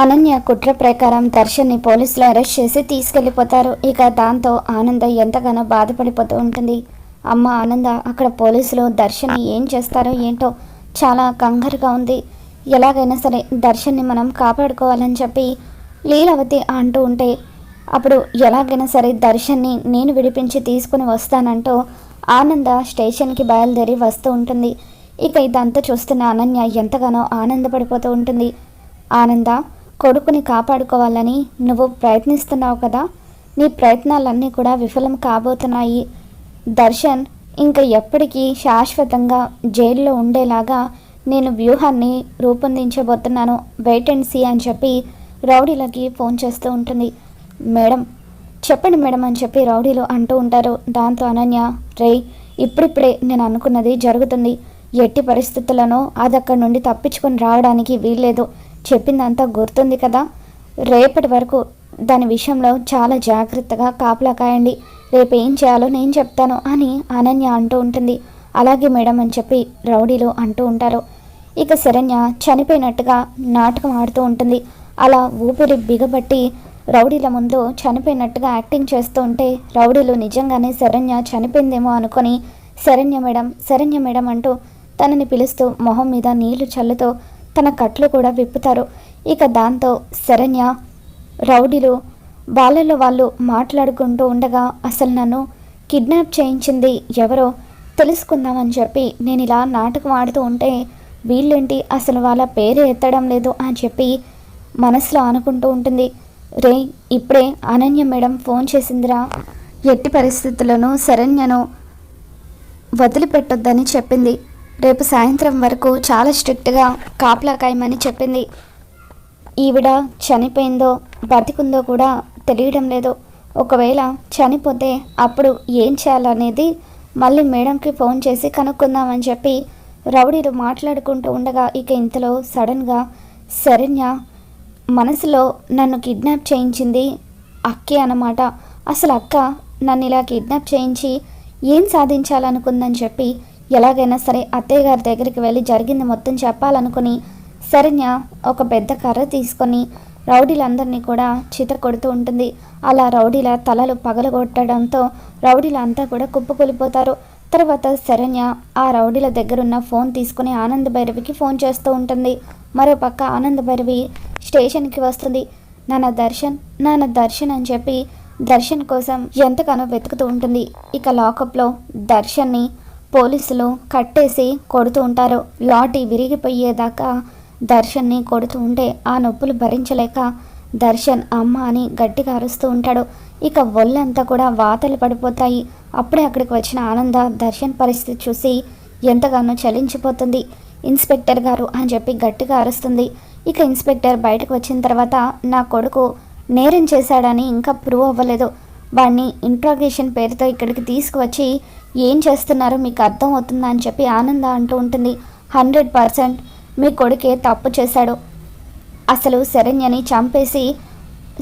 అనన్య కుట్ర ప్రకారం దర్శన్ని పోలీసులు అరెస్ట్ చేసి తీసుకెళ్ళిపోతారు. ఇక దాంతో ఆనంద ఎంతగానో బాధపడిపోతూ ఉంటుంది. అమ్మ ఆనంద అక్కడ పోలీసులు దర్శన్ని ఏం చేస్తారో ఏంటో చాలా కంగారుగా ఉంది. ఎలాగైనా సరే దర్శన్ని మనం కాపాడుకోవాలని చెప్పి లీలావతి అంటూ ఉంటే అప్పుడు ఎలాగైనా సరే దర్శన్ని నేను విడిపించి తీసుకుని వస్తానంటూ ఆనంద స్టేషన్కి బయలుదేరి వస్తూ ఉంటుంది. ఇక ఇదంతా చూస్తున్న అనన్య ఎంతగానో ఆనందపడిపోతూ ఉంటుంది. ఆనంద కొడుకుని కాపాడుకోవాలని నువ్వు ప్రయత్నిస్తున్నావు కదా? నీ ప్రయత్నాలన్నీ కూడా విఫలం కాబోతున్నాయి. దర్శన్ ఇంకా ఎప్పటికీ శాశ్వతంగా జైల్లో ఉండేలాగా నేను వ్యూహాన్ని రూపొందించబోతున్నాను. వెయిట్ అండ్ సీ అని చెప్పి రౌడీలకి ఫోన్ చేస్తూ ఉంటుంది. మేడం చెప్పండి మేడం అని చెప్పి రౌడీలు అంటూ ఉంటారు. దాంతో అనన్య రే ఇప్పుడిప్పుడే నేను అనుకున్నది జరుగుతుంది. ఎట్టి పరిస్థితులను అది అక్కడి నుండి తప్పించుకొని రావడానికి వీల్లేదు. చెప్పిందంతా గుర్తుంది కదా. రేపటి వరకు దాని విషయంలో చాలా జాగ్రత్తగా కాపలా కాయండి. రేపు ఏం చేయాలో నేను చెప్తాను అని అనన్య అంటూ ఉంటుంది. అలాగే మేడం అని చెప్పి రౌడీలు అంటూ ఉంటారు. ఇక శరణ్య చనిపోయినట్టుగా నాటకం ఆడుతూ ఉంటుంది. అలా ఊపిరి బిగబట్టి రౌడీల ముందు చనిపోయినట్టుగా యాక్టింగ్ చేస్తూ ఉంటే రౌడీలు నిజంగానే శరణ్య చనిపోయిందేమో అనుకొని శరణ్య మేడం శరణ్య మేడం అంటూ తనని పిలుస్తూ మొహం మీద నీళ్ళు చల్లుతూ తన కట్లు కూడా విప్పుతారు. ఇక దాంతో శరణ్య రౌడీలు వాళ్ళలో వాళ్ళు మాట్లాడుకుంటూ ఉండగా అసలు నన్ను కిడ్నాప్ చేయించింది ఎవరో తెలుసుకుందామని చెప్పి నేను ఇలా నాటకం ఆడుతూ ఉంటే వీళ్ళేంటి అసలు వాళ్ళ పేరు ఎత్తడం లేదు అని చెప్పి మనసులో అనుకుంటూ ఉంటుంది. రే ఇప్పుడే అనన్య మేడం ఫోన్ చేసిందిరా. ఎట్టి పరిస్థితులను శరణ్యను వదిలిపెట్టొద్దని చెప్పింది. రేపు సాయంత్రం వరకు చాలా స్ట్రిక్ట్గా కాపలా కాయమని చెప్పింది. ఈవిడ చనిపోయిందో బతికుందో కూడా తెలియడం లేదు. ఒకవేళ చనిపోతే అప్పుడు ఏం చేయాలనేది మళ్ళీ మేడంకి ఫోన్ చేసి కనుక్కుందామని చెప్పి రౌడీలు మాట్లాడుకుంటూ ఉండగా ఇక ఇంతలో సడన్గా శరణ్య మనసులో నన్ను కిడ్నాప్ చేయించింది అక్కే అన్నమాట. అసలు అక్క నన్ను ఇలా కిడ్నాప్ చేయించి ఏం సాధించాలనుకుందని చెప్పి ఎలాగైనా సరే అత్తయ్య గారి దగ్గరికి వెళ్ళి జరిగింది మొత్తం చెప్పాలనుకుని శరణ్య ఒక పెద్ద కర్ర తీసుకొని రౌడీలందరినీ కూడా చిత కొడుతూ ఉంటుంది. అలా రౌడీల తలలు పగలగొట్టడంతో రౌడీలంతా కూడా కుప్పకూలిపోతారు. తర్వాత శరణ్య ఆ రౌడీల దగ్గరున్న ఫోన్ తీసుకుని ఆనంద్ భైరవికి ఫోన్ చేస్తూ ఉంటుంది. మరోపక్క ఆనంద్ భైరవి స్టేషన్కి వస్తుంది. నాన్న దర్శన్ నాన్న దర్శన్ అని చెప్పి దర్శన్ కోసం ఎంతగానో వెతుకుతూ ఉంటుంది. ఇక లాకప్లో దర్శన్ని పోలీసులు కట్టేసి కొడుతూ ఉంటారు. లాటి విరిగిపోయేదాకా దర్శన్ని కొడుతూ ఉంటే ఆ నొప్పులు భరించలేక దర్శన్ అమ్మ అని గట్టిగా అరుస్తూ ఉంటాడు. ఇక ఒళ్ళంతా కూడా వాతలు పడిపోతాయి. అప్పుడే అక్కడికి వచ్చిన ఆనంద దర్శన్ పరిస్థితి చూసి ఎంతగానో చలించిపోతుంది. ఇన్స్పెక్టర్ గారు అని చెప్పి గట్టిగా అరుస్తుంది. ఇక ఇన్స్పెక్టర్ బయటకు వచ్చిన తర్వాత నా కొడుకు నేరం చేశాడని ఇంకా ప్రూవ్ అవ్వలేదు. వాడిని ఇంట్రాగేషన్ పేరుతో ఇక్కడికి తీసుకువచ్చి ఏం చేస్తున్నారో? మీకు అర్థం అవుతుందా? అని చెప్పి ఆనంద అంటూ ఉంటుంది. Hundred percent. మీ కొడుకే తప్పు చేశాడు. అసలు శరణ్యని చంపేసి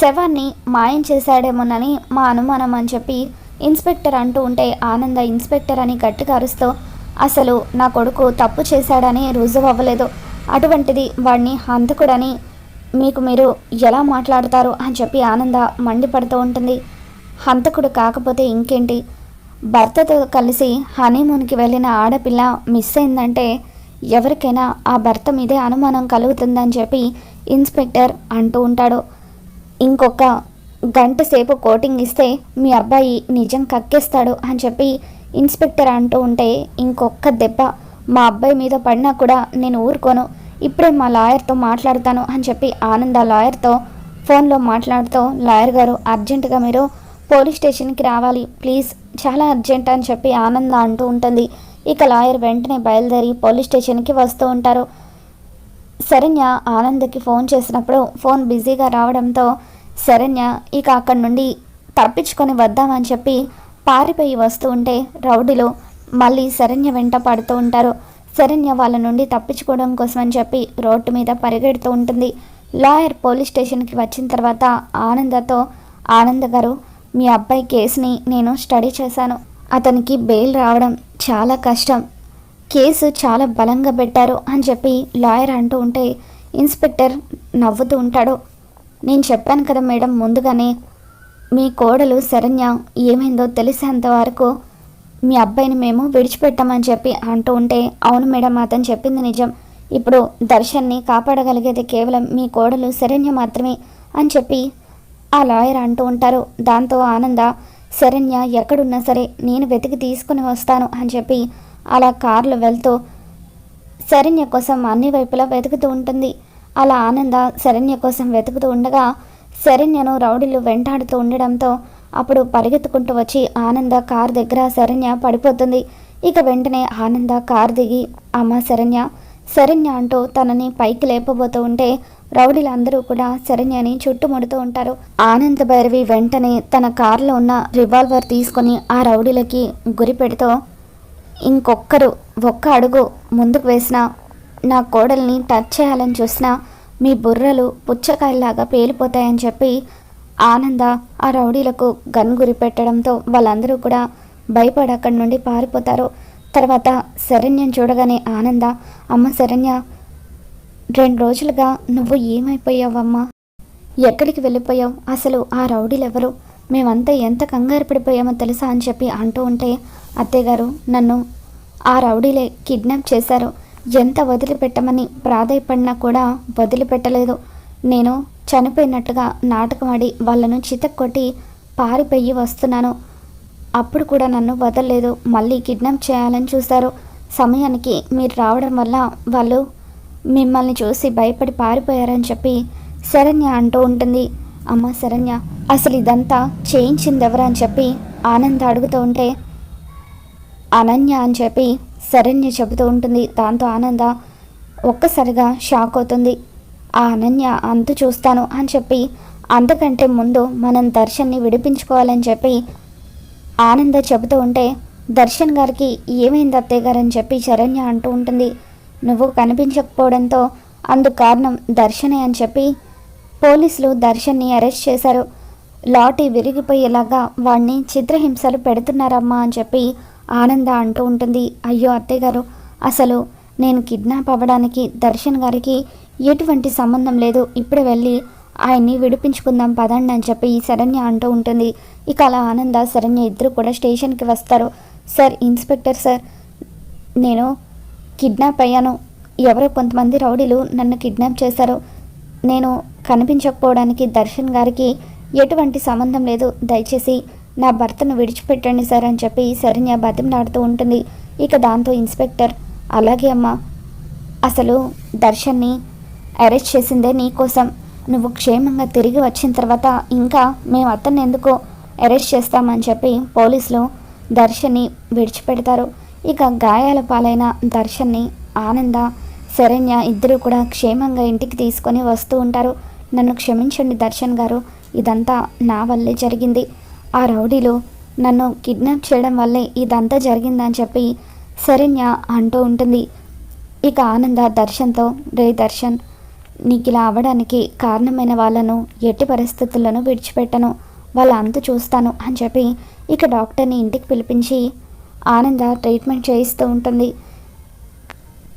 శవాన్ని మాయం చేశాడేమోనని మా అనుమానం అని చెప్పి ఇన్స్పెక్టర్ అంటూ ఉంటే ఆనంద ఇన్స్పెక్టర్ అని గట్టిగా అరుస్తూ అసలు నా కొడుకు తప్పు చేశాడని రుజువు అవ్వలేదు. అటువంటిది వాడిని హంతకుడని మీకు మీరు ఎలా మాట్లాడతారు? అని చెప్పి ఆనంద మండిపడుతూ ఉంటుంది. హంతకుడు కాకపోతే ఇంకేంటి? భర్తతో కలిసి హనీమూన్కి వెళ్ళిన ఆడపిల్ల మిస్ అయిందంటే ఎవరికైనా ఆ భర్త మీదే అనుమానం కలుగుతుందని చెప్పి ఇన్స్పెక్టర్ అంటూ ఉంటాడు. ఇంకొక గంట సేపు కోటింగ్ ఇస్తే మీ అబ్బాయి నిజం కక్కేస్తాడు అని చెప్పి ఇన్స్పెక్టర్ అంటూ ఉంటే ఇంకొక దెబ్బ మా అబ్బాయి మీద పడినా కూడా నేను ఊరుకోను. ఇప్పుడే మా లాయర్తో మాట్లాడతాను అని చెప్పి ఆనంద లాయర్తో ఫోన్లో మాట్లాడుతూ లాయర్ గారు అర్జెంటుగా మీరు పోలీస్ స్టేషన్కి రావాలి. ప్లీజ్ చాలా అర్జెంట్ అని చెప్పి ఆనంద అంటూ ఉంటుంది. ఇక లాయర్ వెంటనే బయలుదేరి పోలీస్ స్టేషన్కి వస్తూ ఉంటారు. శరణ్య ఆనంద్కి ఫోన్ చేసినప్పుడు ఫోన్ బిజీగా రావడంతో శరణ్య ఇక అక్కడి నుండి తప్పించుకొని వద్దామని చెప్పి పారిపోయి వస్తూ ఉంటే రౌడీలు మళ్ళీ శరణ్య వెంట పడుతూ ఉంటారు. శరణ్య వాళ్ళ నుండి తప్పించుకోవడం కోసం అని చెప్పి రోడ్డు మీద పరిగెడుతూ ఉంటుంది. లాయర్ పోలీస్ స్టేషన్కి వచ్చిన తర్వాత ఆనందతో ఆనంద్ గారు మీ అబ్బాయి కేసుని నేను స్టడీ చేశాను. అతనికి బెయిల్ రావడం చాలా కష్టం. కేసు చాలా బలంగా పెట్టారు అని చెప్పి లాయర్ అంటూ ఉంటే ఇన్స్పెక్టర్ నవ్వుతూ ఉంటాడు. నేను చెప్పాను కదా మేడం ముందుగానే మీ కోడలు శరణ్య ఏమైందో తెలిసేంత వరకు మీ అబ్బాయిని మేము విడిచిపెట్టామని చెప్పి అంటూ ఉంటే అవును మేడం అతను చెప్పింది నిజం. ఇప్పుడు దర్శన్ని కాపాడగలిగేది కేవలం మీ కోడలు శరణ్య మాత్రమే అని చెప్పి ఆ లాయర్ అంటూ ఉంటారు. దాంతో ఆనంద శరణ్య ఎక్కడున్నా సరే నేను వెతికి తీసుకుని వస్తాను అని చెప్పి అలా కారులో వెళ్తూ శరణ్య కోసం అన్ని వైపులా వెతుకుతూ ఉంటుంది. అలా ఆనంద శరణ్య కోసం వెతుకుతూ ఉండగా శరణ్యను రౌడీలు వెంటాడుతూ ఉండడంతో అప్పుడు పరిగెత్తుకుంటూ వచ్చి ఆనంద కార్ దగ్గర శరణ్య పడిపోతుంది. ఇక వెంటనే ఆనంద కార్ దిగి అమ్మ శరణ్య శరణ్య అంటూ తనని పైకి లేపబోతూ ఉంటే రౌడీలందరూ కూడా శరణ్యని చుట్టుముడుతూ ఉంటారు. ఆనంద్ భైరవి వెంటనే తన కారులో ఉన్న రివాల్వర్ తీసుకొని ఆ రౌడీలకి గురి పెడుతూ ఇంకొక్కరు ఒక్క అడుగు ముందుకు వేసినా నా కోడల్ని టచ్ చేయాలని చూసినా మీ బుర్రలు పుచ్చకాయలాగా పేలిపోతాయని చెప్పి ఆనంద ఆ రౌడీలకు గన్ గురి పెట్టడంతో వాళ్ళందరూ కూడా భయపడి అక్కడి నుండి పారిపోతారు. తర్వాత శరణ్యం చూడగానే ఆనంద అమ్మ శరణ్య రెండు రోజులుగా నువ్వు ఏమైపోయావమ్మా? ఎక్కడికి వెళ్ళిపోయావు? అసలు ఆ రౌడీలెవరు? మేమంతా ఎంత కంగారు పడిపోయామో తెలుసా అని చెప్పి అంటూ ఉంటే అత్తయ్యగారు నన్ను ఆ రౌడీలే కిడ్నాప్ చేశారు. ఎంత వదిలిపెట్టమని ప్రాధాయపడినా కూడా వదిలిపెట్టలేదు. నేను చనిపోయినట్టుగా నాటకమాడి వాళ్ళను చితక్కొట్టి పారిపోయి వస్తున్నాను. అప్పుడు కూడా నన్ను వదలలేదు. మళ్ళీ కిడ్నాప్ చేయాలని చూశారు. సమయానికి మీరు రావడం వల్ల వాళ్ళు మిమ్మల్ని చూసి భయపడి పారిపోయారని చెప్పి శరణ్య అంటూ ఉంటుంది. అమ్మ శరణ్య అసలు ఇదంతా చేయించింది అని చెప్పి ఆనంద్ అడుగుతూ ఉంటే అనన్య అని చెప్పి శరణ్య చెబుతూ ఉంటుంది. దాంతో ఆనంద ఒక్కసారిగా షాక్ అవుతుంది. ఆ అనన్య అంత చూస్తాను అని చెప్పి అంతకంటే ముందు మనం దర్శన్ని విడిపించుకోవాలని చెప్పి ఆనంద చెబుతూ ఉంటే దర్శన్ గారికి ఏమైంది అత్తయ్య గారని చెప్పి శరణ్య అంటూ ఉంటుంది. నువ్వు కనిపించకపోవడంతో అందుకు కారణం దర్శనే అని చెప్పి పోలీసులు దర్శన్ని అరెస్ట్ చేశారు. లాటి విరిగిపోయేలాగా వాడిని చిత్రహింసలు పెడుతున్నారమ్మా అని చెప్పి ఆనంద అంటూ ఉంటుంది. అయ్యో అత్తయ్య గారు అసలు నేను కిడ్నాప్ అవ్వడానికి దర్శన్ గారికి ఎటువంటి సంబంధం లేదు. ఇప్పుడు వెళ్ళి ఆయన్ని విడిపించుకుందాం పదండి అని చెప్పి శరణ్య అంటూ ఉంటుంది. ఇక అలా ఆనంద శరణ్య ఇద్దరు కూడా స్టేషన్కి వస్తారు. సార్ ఇన్స్పెక్టర్ సార్ నేను కిడ్నాప్ అయ్యాను. ఎవరో కొంతమంది రౌడీలు నన్ను కిడ్నాప్ చేశారు. నేను కనిపించకపోవడానికి దర్శన్ గారికి ఎటువంటి సంబంధం లేదు. దయచేసి నా భర్తను విడిచిపెట్టండి సార్ అని చెప్పి శరణ్య బతిమలాడుతూ ఉంటుంది. ఇక దాంతో ఇన్స్పెక్టర్ అలాగే అమ్మా అసలు దర్శన్ని అరెస్ట్ చేసిందే నీకోసం నువ్వు క్షేమంగా తిరిగి వచ్చిన తర్వాత ఇంకా మేము అతన్ని ఎందుకు అరెస్ట్ చేస్తామని చెప్పి పోలీసులు దర్శన్ని విడిచిపెడతారు. ఇక గాయాల పాలైన దర్శన్ని ఆనంద శరణ్య ఇద్దరు కూడా క్షేమంగా ఇంటికి తీసుకొని వస్తూ ఉంటారు. నన్ను క్షమించండి దర్శన్ గారు ఇదంతా నా వల్లే జరిగింది. ఆ రౌడీలు నన్ను కిడ్నాప్ చేయడం వల్లే ఇదంతా జరిగిందని చెప్పి శరణ్య అంటూ ఉంటుంది. ఇక ఆనంద దర్శన్తో రే దర్శన్ నీకు ఇలా అవ్వడానికి కారణమైన వాళ్ళను ఎట్టి పరిస్థితుల్లోనూ విడిచిపెట్టను. వాళ్ళ అంత చూస్తాను అని చెప్పి ఇక డాక్టర్ని ఇంటికి పిలిపించి ఆనంద ట్రీట్మెంట్ చేయిస్తూ ఉంటుంది.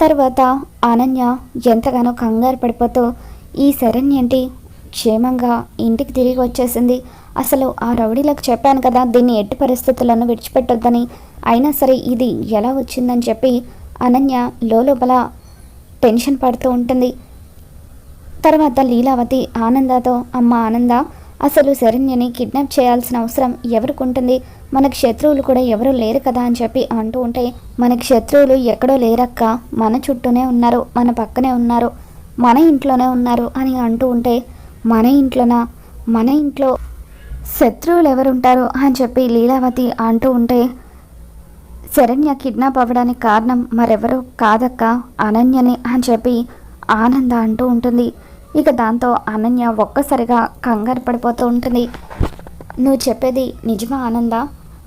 తర్వాత అనన్య ఎంతగానో కంగారు పడిపోతూ ఈ శరణ్ ఏంటి? క్షేమంగా ఇంటికి తిరిగి వచ్చేసింది. అసలు ఆ రౌడీలకు చెప్పాను కదా దీన్ని ఎట్టి పరిస్థితులను విడిచిపెట్టొద్దని. అయినా సరే ఇది ఎలా వచ్చిందని చెప్పి అనన్య లోపల టెన్షన్ పడుతూ ఉంటుంది. తర్వాత లీలావతి ఆనందతో అమ్మ ఆనంద అసలు శరణ్యని కిడ్నాప్ చేయాల్సిన అవసరం ఎవరికి ఉంటుంది మనకు శత్రువులు కూడా ఎవరు లేరు కదా అని చెప్పి అంటూ ఉంటే మనకి శత్రువులు ఎక్కడో లేరక్క. మన చుట్టూనే ఉన్నారు మన పక్కనే ఉన్నారు మన ఇంట్లోనే ఉన్నారు అని అంటూ ఉంటే మన ఇంట్లోనా? మన ఇంట్లో శత్రువులు ఎవరుంటారు అని చెప్పి లీలావతి అంటూ ఉంటే శరణ్య కిడ్నాప్ అవ్వడానికి కారణం మరెవరో కాదక్క అనన్యని అని చెప్పి ఆనంద అంటూ ఉంటుంది. ఇక దాంతో అనన్య ఒక్కసారిగా కంగారు పడిపోతూ ఉంటుంది. నువ్వు చెప్పేది నిజమా ఆనంద?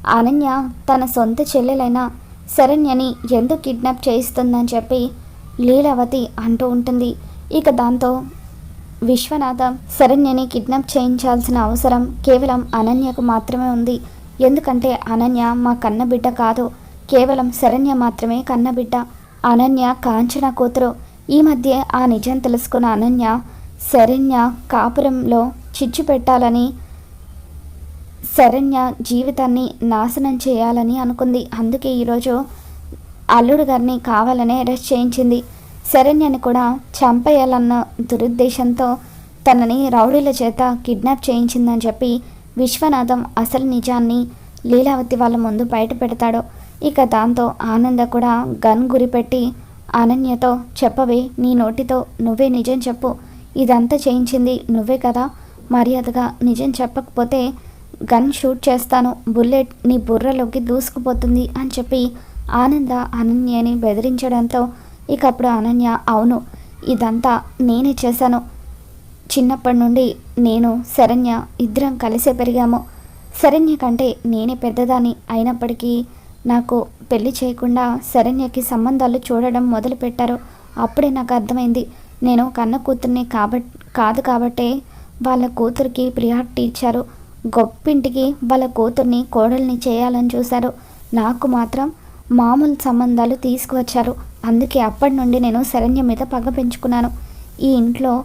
అనన్య తన సొంత చెల్లెలైన శరణ్యని ఎందుకు కిడ్నాప్ చేయిస్తుందని చెప్పి లీలావతి అంటూ ఉంటుంది. ఇక దాంతో విశ్వనాథం శరణ్యని కిడ్నాప్ చేయించాల్సిన అవసరం కేవలం అనన్యకు మాత్రమే ఉంది. ఎందుకంటే అనన్య మా కన్నబిడ్డ కాదు. కేవలం శరణ్య మాత్రమే కన్నబిడ్డ. అనన్య కాంచన కూతురు. ఈ మధ్య ఆ నిజం తెలుసుకున్న అనన్య శరణ్య కాపురంలో చిచ్చు పెట్టాలని శరణ్య జీవితాన్ని నాశనం చేయాలని అనుకుంది. అందుకే ఈరోజు అల్లుడు గారిని కావాలనే అరెస్ట్ చేయించింది. శరణ్యని కూడా చంపేయాలన్న దురుద్దేశంతో తనని రౌడీల చేత కిడ్నాప్ చేయించిందని చెప్పి విశ్వనాథం అసలు నిజాన్ని లీలావతి వాళ్ళ ముందు బయట పెడతాడు. ఇక దాంతో ఆనంద కూడా గన్ గురిపెట్టి అనన్యతో చెప్పవే నీ నోటితో నువ్వే నిజం చెప్పు ఇదంతా చేయించింది నువ్వే కదా. మర్యాదగా నిజం చెప్పకపోతే గన్ షూట్ చేస్తాను. బుల్లెట్ నీ బుర్రలోకి దూసుకుపోతుంది అని చెప్పి ఆనంద అనన్యని బెదిరించడంతో ఇక అప్పుడు అనన్య అవును ఇదంతా నేనే చేశాను. చిన్నప్పటి నుండి నేను శరణ్య ఇద్దరం కలిసే పెరిగాము. శరణ్య కంటే నేనే పెద్దదాన్ని అయినప్పటికీ నాకు పెళ్ళి చేయకుండా శరణ్యకి సంబంధాలు చూడడం మొదలుపెట్టారు. అప్పుడే నాకు అర్థమైంది నేను కన్న కూతుర్ని కాబట్ కాదు కాబట్టే వాళ్ళ కూతురికి ప్రియారిటీ ఇచ్చారు గొప్పింటికి వాళ్ళ కూతుర్ని కోడల్ని చేయాలని చూశారు. నాకు మాత్రం మామూలు సంబంధాలు తీసుకువచ్చారు. అందుకే అప్పటి నుండి నేను శరణ్య మీద పగ పెంచుకున్నాను. ఈ ఇంట్లో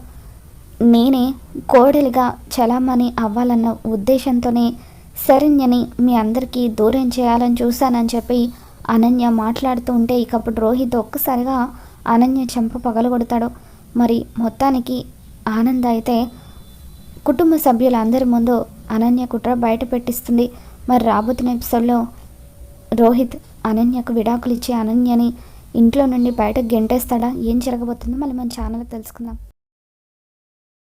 నేనే కోడలిగా చలామణి అవ్వాలన్న ఉద్దేశంతోనే శరణ్యని మీ అందరికీ దూరం చేయాలని చూశానని చెప్పి అనన్య మాట్లాడుతూ ఉంటే ఇకప్పుడు రోహిత్ ఒక్కసారిగా అనన్య చెంప పగలగొడతాడు. మరి మొత్తానికి ఆనంద్ అయితే కుటుంబ సభ్యులందరి ముందు అనన్య కుట్ర బయట పెట్టిస్తుంది. మరి రాబోతున్న ఎపిసోడ్లో రోహిత్ అనన్యకు విడాకులు ఇచ్చి అనన్యని ఇంట్లో నుండి బయటకు గెంటేస్తాడా? ఏం జరగబోతుందో? మళ్ళీ మన ఛానల్ తెలుసుకుందాం.